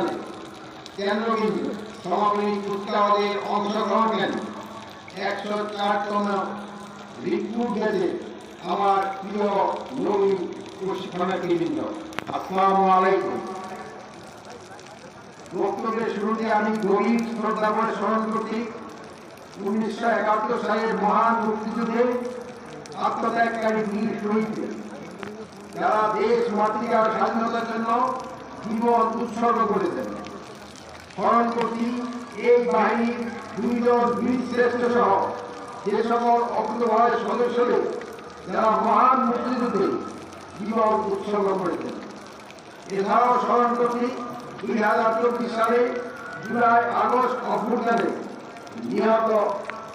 অনুষ্ঠানে কেন্দ্রবিন্দু সমাপনী কুচকাওয়াজের অংশগ্রহণকারী একশো চারতম রিক্রুট ব্যাচে আমার প্রিয় নবীন প্রশিক্ষণার্থীবৃন্দ আসসালামু আলাইকুম। বক্তব্যের শুরুতে আমি গরিব শ্রদ্ধা করে স্মরণ করছি, উনিশশো একাত্তর সালের মহান মুক্তিযুদ্ধে আত্মত্যাগকারী বীর শহীদদের। যারা দেশ মাতৃকার স্বাধীনতার জন্য জীবন উৎসর্গ করেছেন। স্মরণ করছি এই বাহিনীর দুইজন বীর শ্রেষ্ঠ সহ যে সকল অগ্রভাবের সদস্যদের যারা মহান মুক্তিযুদ্ধে জীবন উৎসর্গ করেছেন। এছাড়াও স্মরণ করছি দুই হাজার চব্বিশ সালে জুলাই আগস্ট অভ্যুত্থানে নিহত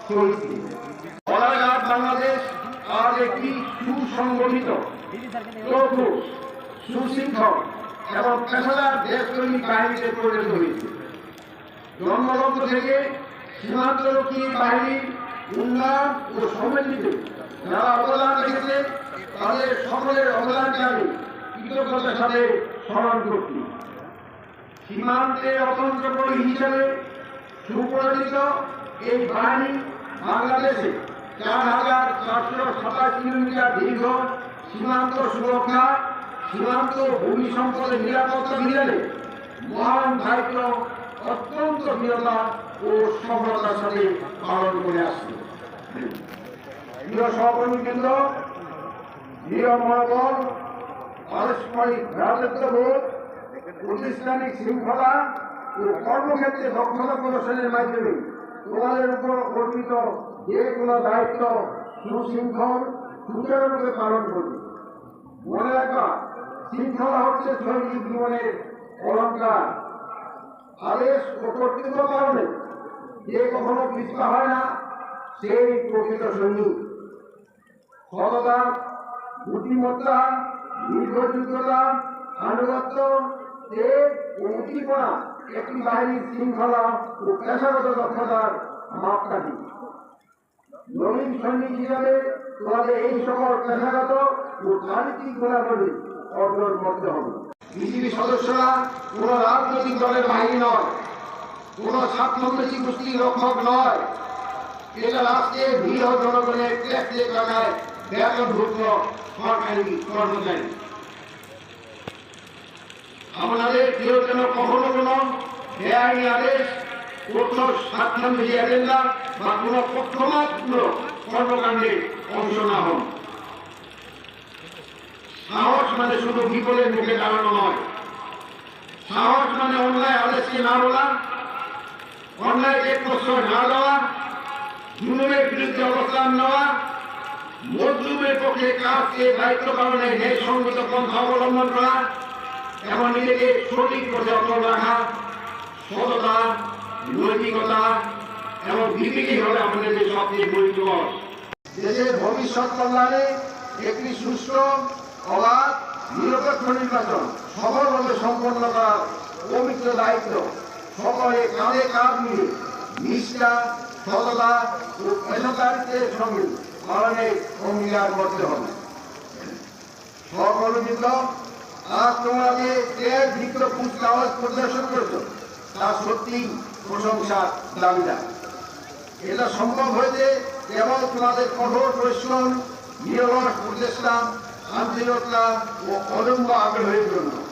শহীদদের বলাঘাট বাংলাদেশ আজ একটি সুসংগঠিত সুশৃঙ্খল এবং পেশাদার দেশপ্রেমিক বাহিনীতে পরিণত হয়েছে জন্মলগ্ন থেকে সীমান্তরক্ষী বাহিনীর উন্নয়ন ও সমৃদ্ধিতে যারা অবদান রেখেছে, তাদের সকলের অবদানকে আমি কৃতজ্ঞতার সাথে স্মরণ করছি। সীমান্তে অতন্ত্র হিসেবে সুপরিচিত এই বাহিনী বাংলাদেশে চার হাজার চারশো সাতাশ কিলোমিটার দীর্ঘ সীমান্ত সুরক্ষা সীমান্ত ভূমি সম্পদের নিরাপত্তা বিধানে মহান দায়িত্ব অত্যন্ত দৃঢ়তা ও সফলতার সাথে পালন করে আসছে। প্রিয় সহকর্মীবৃন্দ, দৃঢ় মনোবল, পারস্পরিক ভ্রাতৃত্ববোধ প্রতিষ্ঠানিক শৃঙ্খলা ও কর্মক্ষেত্রে দক্ষতা প্রদর্শনের মাধ্যমে তোমাদের উপর অর্পিত যে কোনো দায়িত্ব সুশৃঙ্খল সুচারুরূপে পালন করবে। মনে রাখবা শৃঙ্খলা হচ্ছে শৈলী জীবনের অলঙ্কার। আদেশ ও কর্তৃত্ব কারণে যে কখনো পিছপা হয় না, সেই প্রকৃত সৈনিক। সততা বুদ্ধিমত্তা, নির্ভরযোগ্যতা, আনুগত্য তেজ ও উদ্দীপনা একটি বাহিনীর শৃঙ্খলা ও পেশাগত দক্ষতার মাপকাঠি। নবীন সৈনিক হিসাবে তোমাদের এই সকল পেশাগত ও চারিত্রিক গুণাবলী অর্জন করতে হবে। বিসিবি সদস্যরা কোন রাজনৈতিক দলের বাহিনী নয়, কোন স্বার্থন্বেষী গোষ্ঠীর রক্ষক নয়। এটা রাষ্ট্রের ভিড় জনগণের ট্যাক্সে আমাদের কেউ যেন কখনো কোনো বেআইনি আদেশ কোথাও স্বার্থান্বেষী বা কোনো পক্ষমাত্র কর্মকাণ্ডে অংশ না হন সাহস মানে শুধু বিপদের মুখে দাঁড়ানো নয়। সাহস মানে অন্যায় আদেশকে না বলা অন্যায়কে প্রশ্রয় না দেওয়া জুলুমের বিরুদ্ধে অবস্থান নেওয়া, মজলুমের পক্ষে কাজকে দায়িত্ব পালনে ন্যায় সঙ্গত পন্থা অবলম্বন করা, এবং নিজেকে সঠিক পথে অটল রাখা, সততা, নৈতিকতা এবং বিবেকই হলে আমাদের সবচেয়ে পরিচয় দেশের ভবিষ্যৎ কল্যাণে একটি সুস্থ অবাধ, নিরপেক্ষ নির্বাচন। সফলভাবে সম্পন্ন করার পবিত্র দায়িত্ব। সকলে কাঁধে কাঁধ মিলে নিষ্ঠা, সততা ও পেশাদারিত্বের সঙ্গে পালনে অঙ্গীকার করতে হবে। সহকর্মীবৃন্দ, আজ তোমরা যে দেড় ভিত্ত কুচকাওয়াজ প্রদর্শন করেছ, তা সত্যি প্রশংসার দাবিদার। এটা সম্ভব হয়েছে কেবল তোমাদের কঠোর পরিশ্রম, নিরলস প্রচেষ্টা আন্তরিকতা ও অদম্য আগ্রহের জন্য।